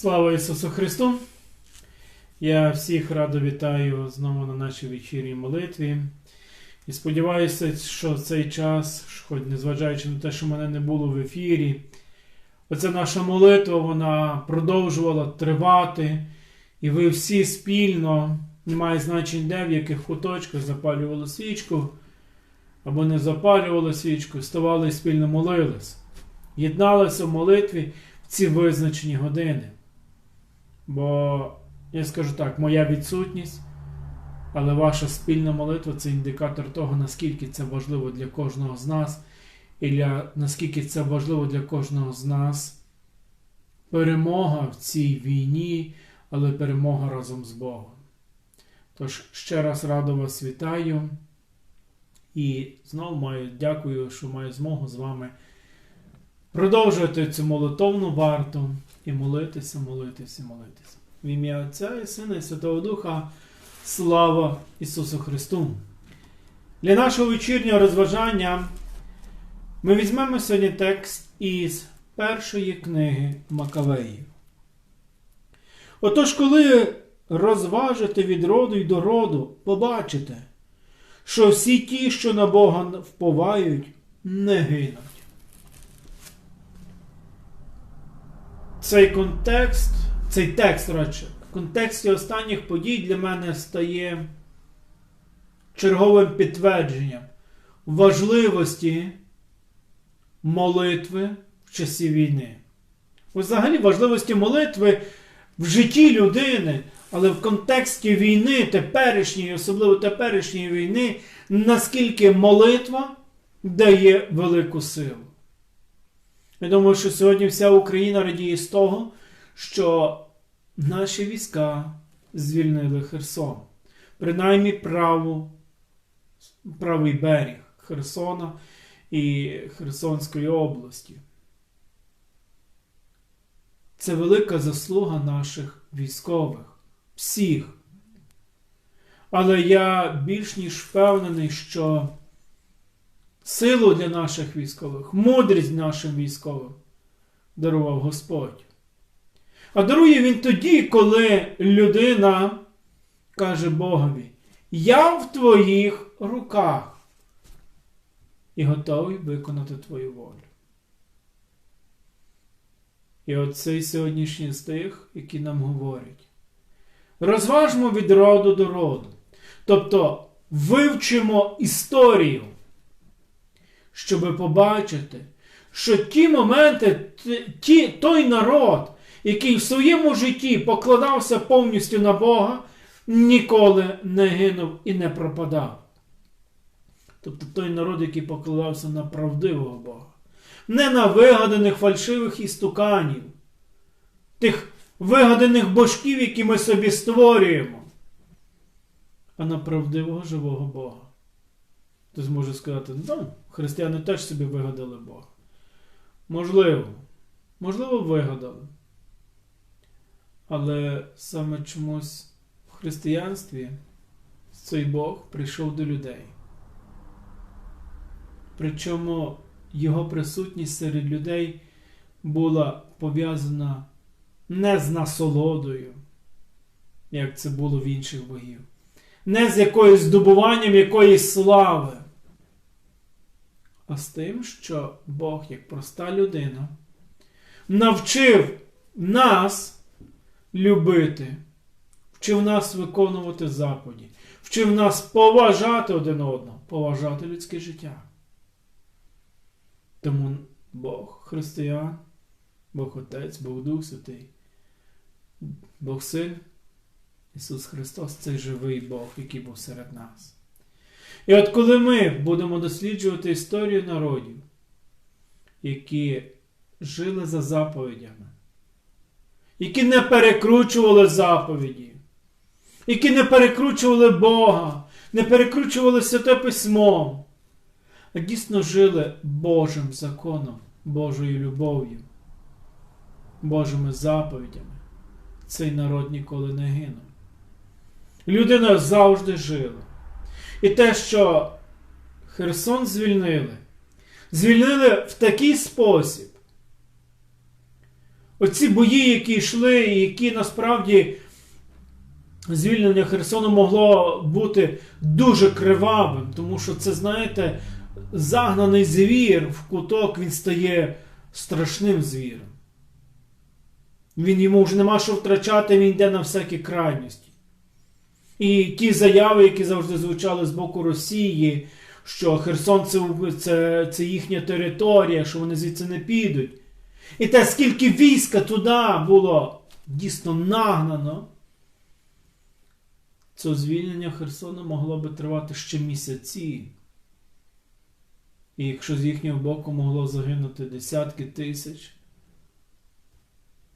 Слава Ісусу Христу! Я всіх радо вітаю знову на нашій вечірній молитві. І сподіваюся, що цей час, хоч незважаючи на те, що мене не було в ефірі, оця наша молитва вона продовжувала тривати, і ви всі спільно, немає значень де, в яких куточках запалювали свічку або не запалювали свічку, ставали і спільно молились, єдналися в молитві в ці визначені години. Бо, я скажу так, моя відсутність, але ваша спільна молитва це індикатор того, наскільки це важливо для кожного з нас, і для, наскільки це важливо для кожного з нас. Перемога в цій війні, але перемога разом з Богом. Тож ще раз радо вас вітаю. І знову маю дякую, що маю змогу з вами продовжувати цю молитовну варту і молитися, молитися, молитися. В ім'я Отця і Сина і Святого Духа. Слава Ісусу Христу! Для нашого вечірнього розважання ми візьмемо сьогодні текст із першої книги Макавеїв. Отож, коли розважите від роду й до роду, побачите, що всі ті, що на Бога вповають, не гинуть. Цей контекст, цей текст радше, в контексті останніх подій для мене стає черговим підтвердженням важливості молитви в часі війни. Взагалі важливості молитви в житті людини, але в контексті війни, теперішньої, особливо теперішньої війни, наскільки молитва дає велику силу. Я думаю, що сьогодні вся Україна радіє з того, що наші війська звільнили Херсон. Принаймні праву, правий берег Херсона і Херсонської області. Це велика заслуга наших військових, всіх. Але я більш ніж впевнений, що силу для наших військових, мудрість нашим військовим дарував Господь. А дарує він тоді, коли людина каже Богові: Я в твоїх руках і готовий виконати твою волю. І оцей сьогоднішній стих, який нам говорить. Розважмо від роду до роду. Тобто вивчимо історію, щоб побачити, що ті моменти, ті, той народ, який в своєму житті покладався повністю на Бога, ніколи не гинув і не пропадав. Тобто той народ, який покладався на правдивого Бога не на вигаданих фальшивих істуканів, тих вигаданих божків, які ми собі створюємо, а на правдивого живого Бога. Хтось може сказати, ну, християни теж собі вигадали Бога. Можливо, можливо, вигадали. Але саме чомусь в християнстві цей Бог прийшов до людей. Причому його присутність серед людей була пов'язана не з насолодою, як це було в інших богів, не з якоюсь здобуванням якоїсь слави, а з тим, що Бог, як проста людина, навчив нас любити, вчив нас виконувати заповіді, вчив нас поважати один одного, поважати людське життя. Тому Бог християн, Бог Отець, Бог Дух Святий, Бог Син, Ісус Христос це живий Бог, який був серед нас. І от коли ми будемо досліджувати історію народів, які жили за заповідями, які не перекручували заповіді, які не перекручували Бога, не перекручували Святе Письмо, а дійсно жили Божим законом, Божою любов'ю, Божими заповідями, цей народ ніколи не гинув. Людина завжди жила. І те, що Херсон звільнили, звільнили в такий спосіб. оці бої, які йшли, і які насправді звільнення Херсону могло бути дуже кривавим, тому що це, знаєте, загнаний звір в куток, він стає страшним звіром. Він йому вже нема що втрачати, він йде на всякі крайності. І ті заяви, які завжди звучали з боку Росії, що Херсон це, це, це їхня територія, що вони звідси не підуть. І те, скільки війська туди було дійсно нагнано, це звільнення Херсона могло би тривати ще місяці. І якщо з їхнього боку могло загинути десятки тисяч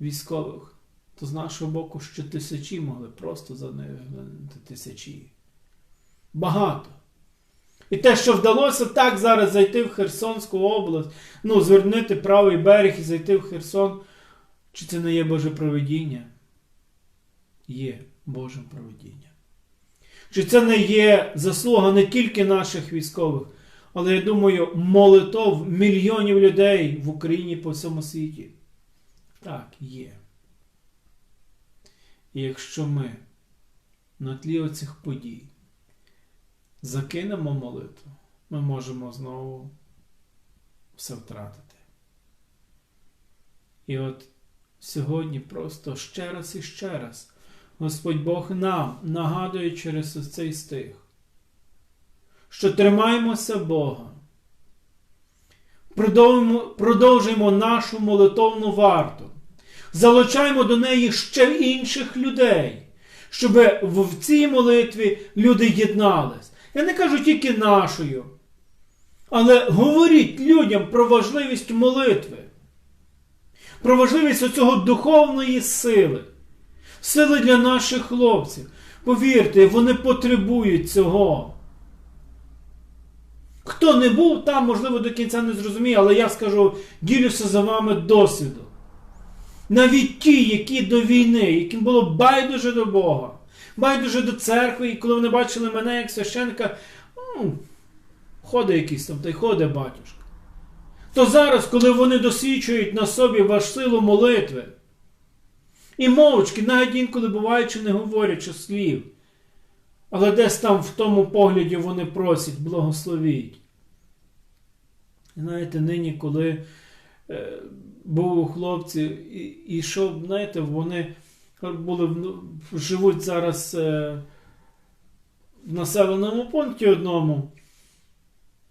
військових, то з нашого боку ще тисячі могли просто загинути тисячі. Багато. І те, що вдалося так зараз зайти в Херсонську область, ну, звернути правий берег і зайти в Херсон, чи це не є Боже провидіння? Є Божим провидінням. Чи це не є заслуга не тільки наших військових, але я думаю, молитов мільйонів людей в Україні по всьому світі? Так, є. І якщо ми на тлі оцих подій закинемо молитву, ми можемо знову все втратити. І от сьогодні просто ще раз і ще раз Господь Бог нам нагадує через цей стих, що тримаємося Бога, продовжуємо нашу молитовну варту, залучаємо до неї ще інших людей, щоб в цій молитві люди єднались. Я не кажу тільки нашою, але говоріть людям про важливість молитви, про важливість оцього духовної сили сили для наших хлопців. Повірте, вони потребують цього. Хто не був там, можливо, до кінця не зрозуміє, але я скажу, ділюся за вами досвідом. Навіть ті, які до війни, яким було байдуже до Бога, байдуже до церкви, і коли вони бачили мене як священка, ходить якийсь там, та й ходить батюшка. То зараз, коли вони досвідчують на собі ваш силу молитви, і мовчки, навіть інколи буваючи, не говорячи слів. Але десь там в тому погляді вони просять, благословіть. І знаєте, нині, коли був у хлопців, і, і що, знаєте, вони були, живуть зараз е, в населеному пункті одному,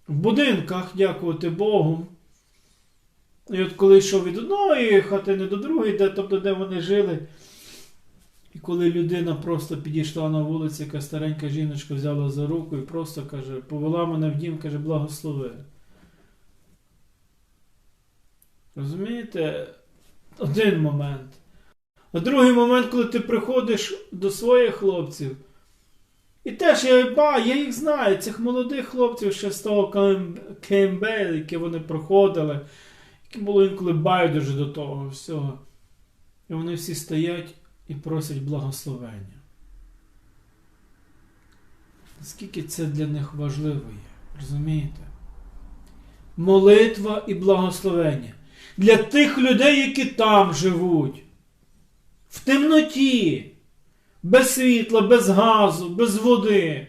в будинках, дякувати Богу. І от коли йшов від одної хатини до другої, де, тобто де вони жили, і коли людина просто підійшла на вулиці, яка старенька жіночка взяла за руку і просто каже, повела мене в дім, каже, благослови. Розумієте? Один момент. А другий момент, коли ти приходиш до своїх хлопців, і теж я ба, я їх знаю, цих молодих хлопців ще з того КМБ, яке вони проходили які було інколи байдуже до того всього. І вони всі стоять і просять благословення. Наскільки це для них важливо є, розумієте? Молитва і благословення для тих людей, які там живуть, в темноті, без світла, без газу, без води.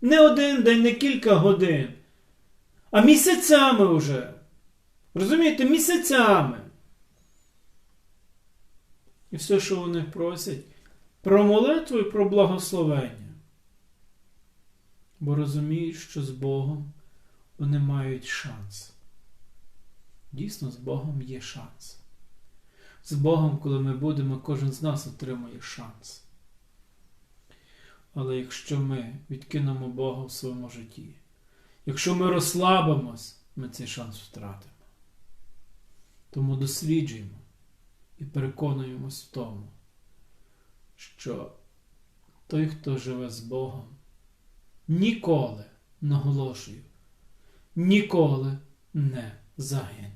Не один день, не кілька годин, а місяцями вже. Розумієте, місяцями. І все, що вони просять, про молитву і про благословення. Бо розуміють, що з Богом вони мають шанс. Дійсно, з Богом є шанс. З Богом, коли ми будемо, кожен з нас отримує шанс. Але якщо ми відкинемо Бога в своєму житті, якщо ми розслабимось, ми цей шанс втратимо. Тому досліджуємо і переконуємось в тому, що той, хто живе з Богом, ніколи, наголошую, ніколи не загине.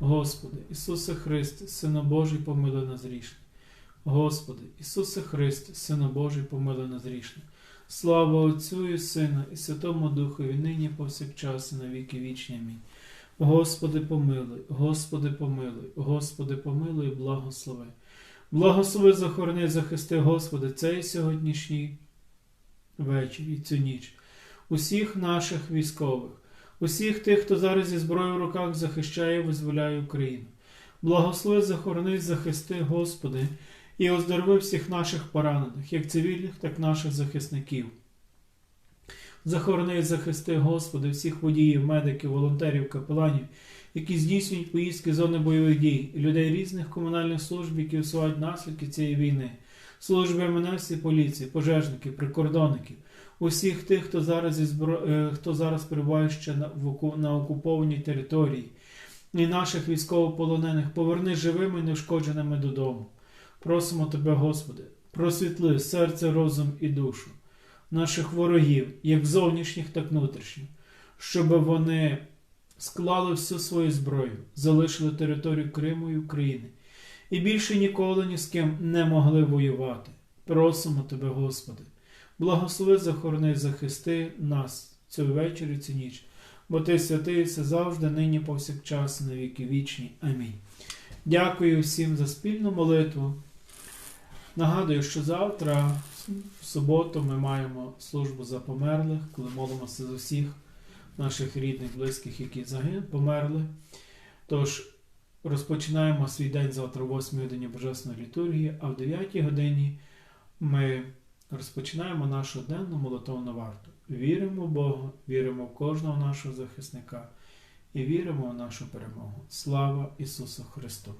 Господи, Ісусе Христе, Сину Божий, помилуй нас грішне. Господи, Ісусе Христе, Сину Божий, помилуй нас грішне. Слава Отцю і Сину, і Святому Духові, нині повсякчас, і на віки вічні. Амінь. Господи, помилуй, Господи, помилуй, Господи, помилуй, благослови. Благослови, захорони, захисти, Господи, цей сьогоднішній вечір і цю ніч. Усіх наших військових, усіх тих, хто зараз зі зброєю в руках захищає і визволяє Україну. Благослови, захорони, захисти, Господи, і оздорови всіх наших поранених, як цивільних, так і наших захисників. Захорони, захисти, Господи, всіх водіїв, медиків, волонтерів, капеланів, які здійснюють поїздки зони бойових дій, і людей різних комунальних служб, які усувають наслідки цієї війни, служби МНС і поліції, пожежників, прикордонників, усіх тих, хто зараз, збро... е, хто зараз перебуває ще на, окупованій території, і наших військовополонених поверни живими і неушкодженими додому. Просимо Тебе, Господи, просвітли серце, розум і душу наших ворогів, як зовнішніх, так внутрішніх, щоб вони склали всю свою зброю, залишили територію Криму і України і більше ніколи ні з ким не могли воювати. Просимо Тебе, Господи, благослови, захорони, захисти нас цю вечір і цю ніч, бо Ти святий все завжди, нині повсякчас, на віки вічні. Амінь. Дякую всім за спільну молитву. Нагадую, що завтра, в суботу, ми маємо службу за померлих, коли молимося за всіх наших рідних, близьких, які загинули, померли. Тож розпочинаємо свій день завтра о 8 годині Божественної літургії, а в 9 годині ми Розпочинаємо нашу денну молотовну варту. Віримо в Бога, віримо в кожного нашого захисника і віримо в нашу перемогу. Слава Ісусу Христу!